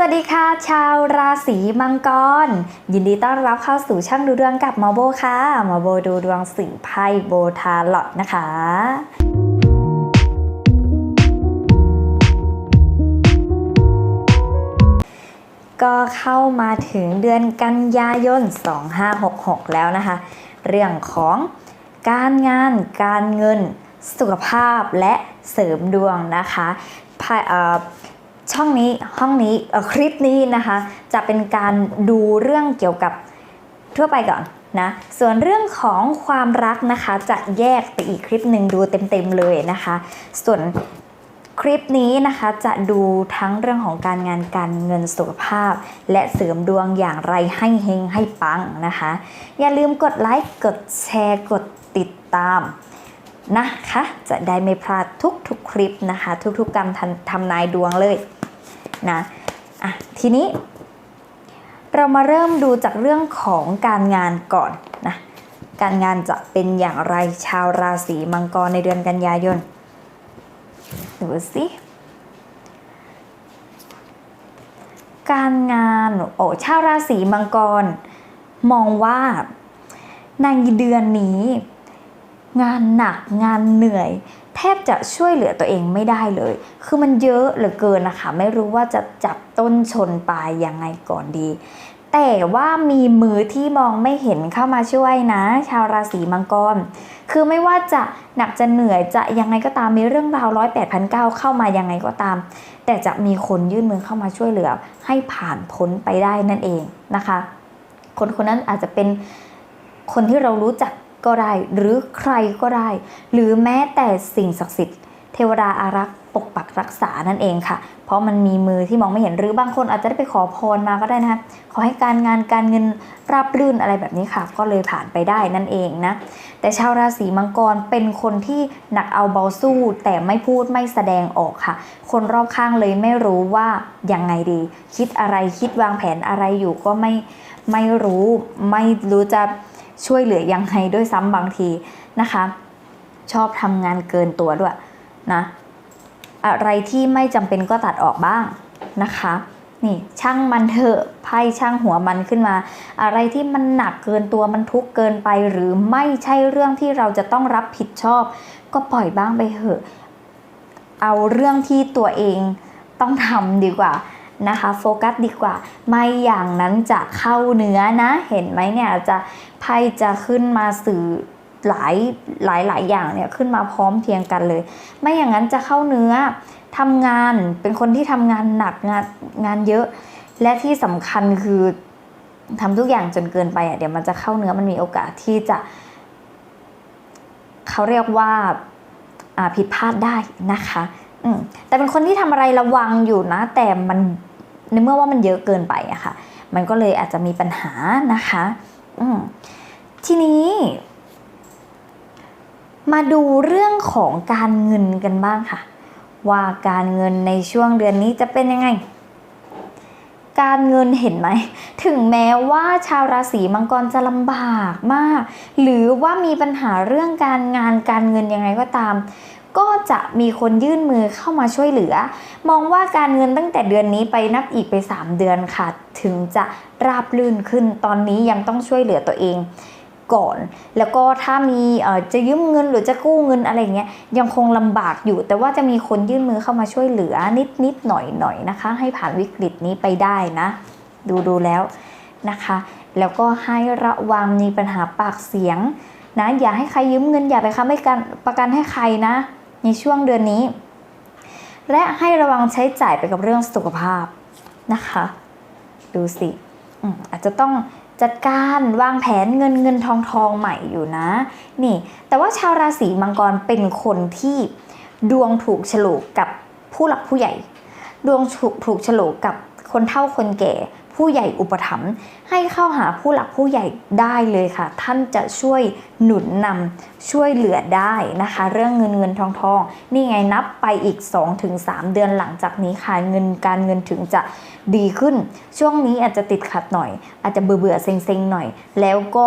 สวัสดีค่ะ ชาวราศีมังกร ยินดีต้อนรับเข้าสู่ช่างดูดวงกับหมอโบค่ะหมอโบดูดวงสื่อไพ่โบทาลอตนะคะก็เข้ามาถึงเดือนกันยายน 2566 แล้วนะคะ เรื่องของการงานการเงินสุขภาพและเสริมดวงนะคะไพอ่อ ช่องนี้ห้องนี้คลิปนี้นะคะ จะเป็นการดูเรื่องเกี่ยวกับทั่วไปก่อนนะส่วนเรื่องของความรักนะคะ จะแยกไปอีกคลิปหนึ่งดูเต็มๆเลยนะคะ ส่วนคลิปนี้นะคะจะดูทั้งเรื่องของการงานการเงินสุขภาพ และเสริมดวงอย่างไรให้เฮงให้ปังนะคะ อย่าลืมกดไลค์กดแชร์กดติดตามนะคะ จะได้ไม่พลาดทุกๆคลิปนะคะ ทุกๆการทำนายดวงเลย นะอะทีนี้ เรามาเริ่มดูจากเรื่องของการงานก่อนนะการงานจะเป็นอย่างไรชาวราศีมังกรในเดือนกันยายนดูสิการงานโอ้ชาวราศีมังกร มองว่าในเดือนนี้ งานหนักงานเหนื่อย แทบจะช่วยเหลือตัวเองไม่ได้เลย คือมันเยอะเหลือเกินนะคะ ไม่รู้ว่าจะจับต้นชนปลายยังไงก่อนดี แต่ว่ามีมือที่มองไม่เห็นเข้ามาช่วยนะ ชาวราศีมังกร คือไม่ว่าจะหนักจะเหนื่อยจะยังไงก็ตามมีเรื่องราวร้อยแปดพันเก้าเข้ามายังไงก็ตาม แต่จะมีคนยื่นมือเข้ามาช่วยเหลือ ให้ผ่านพ้นไปได้นั่นเองนะคะ คนคนนั้นอาจจะเป็นคนที่เรารู้จัก ก็ได้ หรือใครก็ได้ หรือแม้แต่สิ่งศักดิ์สิทธิ์เทวดาอารักษ์ปกปักรักษานั่นเองค่ะ เพราะมันมีมือที่มองไม่เห็นหรือบางคนอาจจะได้ไปขอพรมาก็ได้นะคะขอให้การงานการเงินราบรื่นอะไรแบบนี้ค่ะ ก็เลยผ่านไปได้นั่นเองนะ แต่ชาวราศีมังกรเป็นคนที่หนักเอาเบาสู้ แต่ไม่พูดไม่แสดงออกค่ะ คนรอบข้างเลยไม่รู้ว่ายังไงดี คิดอะไรคิดวางแผนอะไรอยู่ก็ไม่ไม่รู้ ไม่รู้จะ ช่วยเหลือยังไงด้วยซ้ำบางทีนะคะ ชอบทำงานเกินตัวด้วยนะอะไรที่ไม่จำเป็นก็ตัดออกบ้างนะคะนี่ช่างมันเถอะไพ่ช่างหัวมันขึ้นมา อะไรที่มันหนักเกินตัวมันทุกเกินไป หรือไม่ใช่เรื่องที่เราจะต้องรับผิดชอบ ก็ปล่อยบ้างไปเถอะ เอาเรื่องที่ตัวเองต้องทำดีกว่า นะคะโฟกัสดีกว่า ไม่อย่างนั้นจะเข้าเนื้อนะ เห็นไหมเนี่ยจะไพ่จะขึ้นมาสื่อหลายหลายหลายอย่างเนี่ยขึ้นมาพร้อมเพียงกันเลย ไม่อย่างนั้นจะเข้าเนื้อทำงานเป็นคนที่ทำงานหนักงานงานเยอะ และที่สำคัญคือทำทุกอย่างจนเกินไปอะเดี๋ยวมันจะเข้าเนื้อมันมีโอกาสที่จะ เขาเรียกว่าผิดพลาดได้นะคะแต่เป็นคนที่ทำอะไรระวังอยู่นะ แต่มัน ในเมื่อว่ามันเยอะเกินไปอะค่ะ มันก็เลยอาจจะมีปัญหานะคะทีนี้มาดูเรื่องของการเงินกันบ้างค่ะ ว่าการเงินในช่วงเดือนนี้จะเป็นยังไง การเงินเห็นไหม ถึงแม้ว่าชาวราศีมังกรจะลำบากมาก หรือว่ามีปัญหาเรื่องการงานการเงินยังไงก็ตาม ก็จะมีคนยื่นมือเข้ามาช่วยเหลือ มองว่าการเงินตั้งแต่เดือนนี้ไปนับอีกไป 3 เดือนค่ะ ถึงจะราบลื่นขึ้นตอนนี้ยังต้องช่วยเหลือตัวเองก่อน แล้วก็ถ้ามีเอ่อจะยืมเงินหรือจะกู้เงินอะไรเงี้ยยังคงลำบากอยู่ แต่ว่าจะมีคนยื่นมือเข้ามาช่วยเหลือนิดนิดหน่อยหน่อยนะคะ ให้ผ่านวิกฤตนี้ไปได้นะ ดูดูแล้วนะคะ แล้วก็ให้ระวังมีปัญหาปากเสียงนะอย่าให้ใครยืมเงินอย่าไปค้ำให้กันประกันให้ใครนะ ในช่วงเดือนนี้ และให้ระวังใช้จ่ายไปกับเรื่องสุขภาพนะคะ ดูสิอาจจะต้องจัดการวางแผนเงินเงินทองทองใหม่อยู่นะ นี่ แต่ว่าชาวราศีมังกรเป็นคนที่ดวงถูกฉลกกับผู้หลักผู้ใหญ่ ดวงถูกถูกฉลกกับคนเฒ่าคนแก่ ผู้ใหญ่อุปถัมภ์ให้เข้าหาผู้หลักผู้ใหญ่ได้เลยค่ะ ท่านจะช่วยหนุนนำช่วยเหลือได้นะคะ เรื่องเงินเงินทองทองนี่ไงนับไปอีก 2-3 เดือนหลังจากนี้ค่ะเงินการเงินถึงจะดีขึ้น ช่วงนี้อาจจะติดขัดหน่อย อาจจะเบื่อเบื่อเซ็งๆหน่อย แล้วก็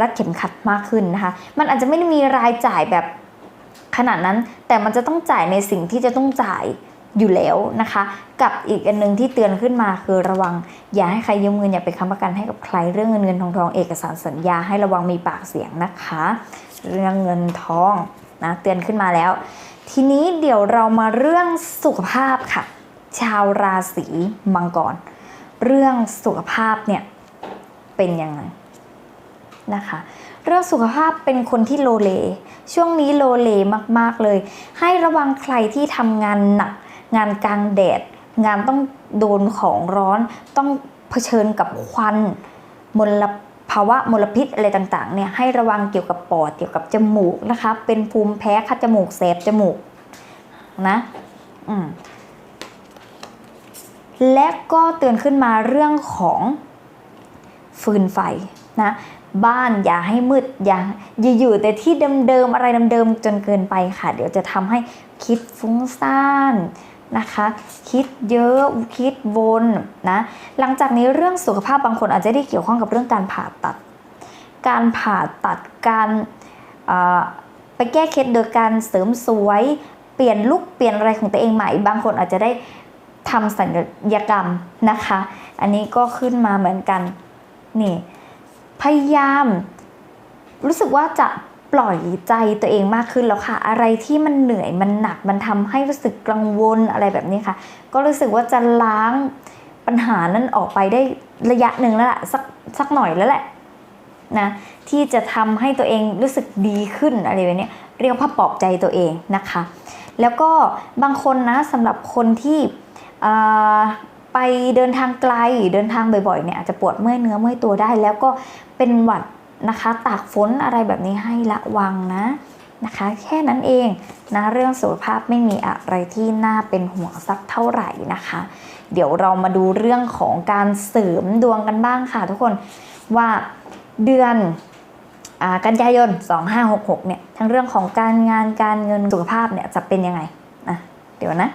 รัดเข็มขัดมากขึ้นนะคะ มันอาจจะไม่ได้มีรายจ่ายแบบขนาดนั้นแต่มันจะต้องจ่ายในสิ่งที่จะต้องจ่าย อยู่แล้วนะคะ กับอีกอันหนึงที่เตือนขึ้นมาคือระวัง อย่าให้ใครยืมเงินอย่าไปค้ำประกันให้กับใครเรื่องเงินเงินทองทองเอกสารสัญญาให้ระวังมีปากเสียงนะคะ เรื่องเงินทองนะเตือนขึ้นมาแล้ว ทีนี้เดี๋ยวเรามาเรื่องสุขภาพค่ะ ชาวราศีมังกร เรื่องสุขภาพเนี่ยเป็นยังไงนะคะเรื่องสุขภาพเป็นคนที่โลเล ช่วงนี้โลเลมากๆเลย ให้ระวังใครที่ทำงานหนัก งานกลางแดด งานต้องโดนของร้อน ต้องเผชิญกับควันมลภาวะมลพิษอะไรต่างๆเนี่ยให้ระวังเกี่ยวกับปอดเกี่ยวกับจมูกนะคะ เป็นภูมิแพ้คัดจมูกแสบจมูกนะอืมและก็เตือนขึ้นมาเรื่องของฟืนไฟนะบ้านอย่าให้มืดอย่าอย่าอยู่แต่ที่เดิมๆอะไรเดิมๆจนเกินไปค่ะ เดี๋ยวจะทำให้คิดฟุ้งซ่าน นะคะ คิดเยอะคิดวนนะหลังจากนี้เรื่องสุขภาพบางคนอาจจะได้เกี่ยวข้องกับเรื่องการผ่าตัด การผ่าตัดการไปแก้เคล็ดโดยการเสริมสวยเปลี่ยนลุคเปลี่ยนอะไรของตัวเองใหม่ บางคนอาจจะได้ทำศัลยกรรมนะคะ อันนี้ก็ขึ้นมาเหมือนกันนี่พยายาม รู้สึกว่าจะ ปล่อยใจตัวเองมากขึ้นแล้วค่ะ อะไรที่มันเหนื่อยมันหนักมันทำให้รู้สึกกังวลอะไรแบบนี้ค่ะ ก็รู้สึกว่าจะล้างปัญหานั้นออกไปได้ระยะหนึ่งแล้วล่ะสักสักหน่อยแล้วแหละนะที่จะทำให้ตัวเองรู้สึกดีขึ้นอะไรแบบนี้เรียกว่าปลอบใจตัวเองนะคะ แล้วก็บางคนนะสำหรับคนที่ไปเดินทางไกลเดินทางบ่อยๆเนี่ยอาจจะปวดเมื่อยเนื้อเมื่อยตัวได้ แล้วก็เป็นหวัด นะคะตากฝนอะไรแบบนี้ให้ระวังนะนะคะ แค่นั้นเองนะเรื่องสุขภาพไม่มีอะไรที่น่าเป็นห่วงสักเท่าไหร่นะคะ เดี๋ยวเรามาดูเรื่องของการเสริมดวงกันบ้างค่ะ ทุกคนว่าเดือนอกันยายน 2566 เนี่ยทั้งเรื่องของการงานการเงินสุขภาพเนี่ยจะเป็นยังไงอะเดี๋ยวนะ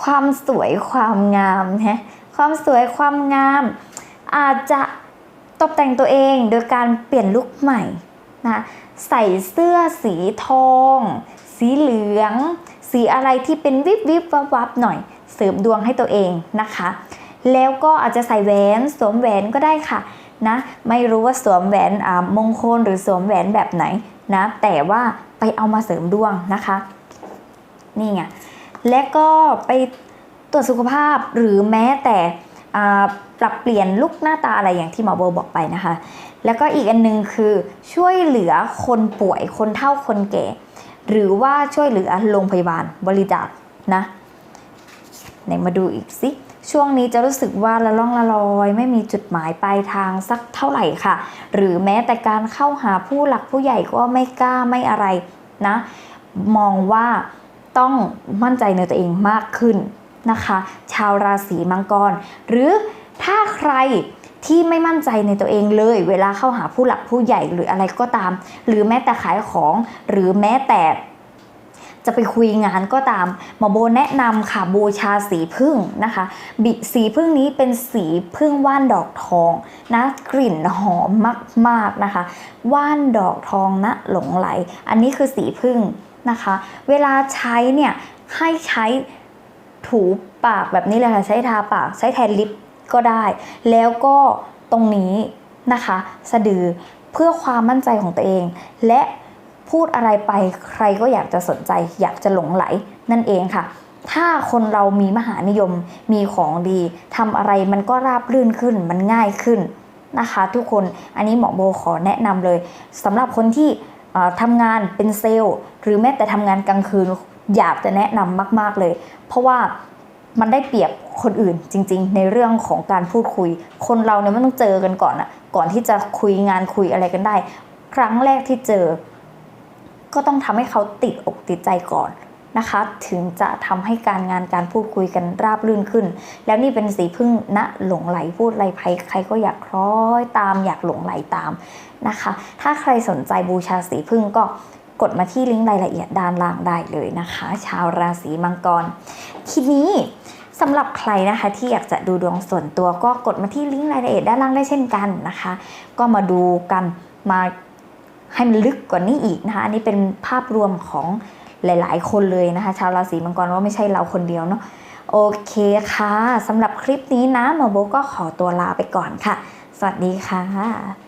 ความสวยความงามฮะความสวยความงามอาจจะ ตกแต่งตัวเองโดยการเปลี่ยนลุคใหม่นะใส่เสื้อสีทอง สีเหลือง สีอะไรที่เป็นวิบวิบวับวับหน่อย เสริมดวงให้ตัวเองนะคะ แล้วก็อาจจะใส่แหวนสวมแหวนก็ได้ค่ะนะไม่รู้ว่าสวมแหวนอ่ามงคลหรือสวมแหวนแบบไหนนะแต่ว่าไปเอามาเสริมดวงนะคะ นี่ไงและก็ไปตรวจสุขภาพหรือแม้แต่ ปรับเปลี่ยนลุกหน้าตาอะไรอย่างที่หมอโบบอกไปนะคะ แล้วก็อีกอันนึงคือช่วยเหลือคนป่วยคนเฒ่าคนแก่ หรือว่าช่วยเหลือโรงพยาบาลบริจาคนะไหนมาดูอีกสิช่วงนี้จะรู้สึกว่าละล่องละลอย ไม่มีจุดหมายปลายทางสักเท่าไหร่ค่ะ หรือแม้แต่การเข้าหาผู้หลักผู้ใหญ่ก็ไม่กล้าไม่อะไรนะ มองว่าต้องมั่นใจในตัวเองมากขึ้น นะคะ ชาวราศีมังกร หรือถ้าใครที่ไม่มั่นใจในตัวเองเลย เวลาเข้าหาผู้หลักผู้ใหญ่หรืออะไรก็ตาม หรือแม้แต่ขายของหรือแม้แต่จะไปคุยงานก็ตามหมอโบแนะนำค่ะบูชาสีพึ่งนะคะ บิสีพึ่งนี้เป็นสีพึ่งว่านดอกทองนะกลิ่นหอมมากๆนะคะ ว่านดอกทองนะหลงไหล อันนี้คือสีพึ่งนะคะ เวลาใช้เนี่ยให้ใช้ ถูปากแบบนี้เลยค่ะ ใช้ทาปากใช้แทนลิปก็ได้ แล้วก็ตรงนี้นะคะ สะดือเพื่อความมั่นใจของตัวเอง และพูดอะไรไปใครก็อยากจะสนใจ อยากจะหลงไหลนั่นเองค่ะ ถ้าคนเรามีมหานิยมมีของดีทำอะไรมันก็ราบรื่นขึ้นมันง่ายขึ้นนะคะ ทุกคนอันนี้หมอโบขอแนะนำเลยสำหรับคนที่ทำงานเป็นเซลล์ หรือแม้แต่ทำงานกลางคืน อยากจะแนะนำมาก ๆ เลย เพราะว่ามันได้เปรียบคนอื่นจริง ๆ ในเรื่องของการพูดคุย คนเราเนี่ยมันต้องเจอกันก่อนอะก่อนที่จะคุยงานคุยอะไรกันได้ ครั้งแรกที่เจอ ก็ต้องทำให้เขาติดอกติดใจก่อนนะคะ ถึงจะทำให้การงานการพูดคุยกันราบรื่นขึ้น แล้วนี่เป็นสีพึ่งณหลงไหลพูดไรใครใครก็อยากคล้อยตามอยากหลงไหลตามนะคะ ถ้าใครสนใจบูชาสีพึ่งก็ กดมาที่ลิงก์รายละเอียดด้านล่างได้เลยนะคะ ชาวราศีมังกรทีนี้สำหรับใครนะคะที่อยากจะดูดวงส่วนตัวก็กดมาที่ลิงก์รายละเอียดด้านล่างได้เช่นกันนะคะ ก็มาดูกันมาให้มันลึกกว่านี้อีกนะคะ อันนี้เป็นภาพรวมของหลาย ๆ คนเลยนะคะ ชาวราศีมังกรว่าไม่ใช่เราคนเดียวเนาะโอเคค่ะสำหรับคลิปนี้นะหมอโบก็ขอตัวลาไปก่อนค่ะ สวัสดีค่ะ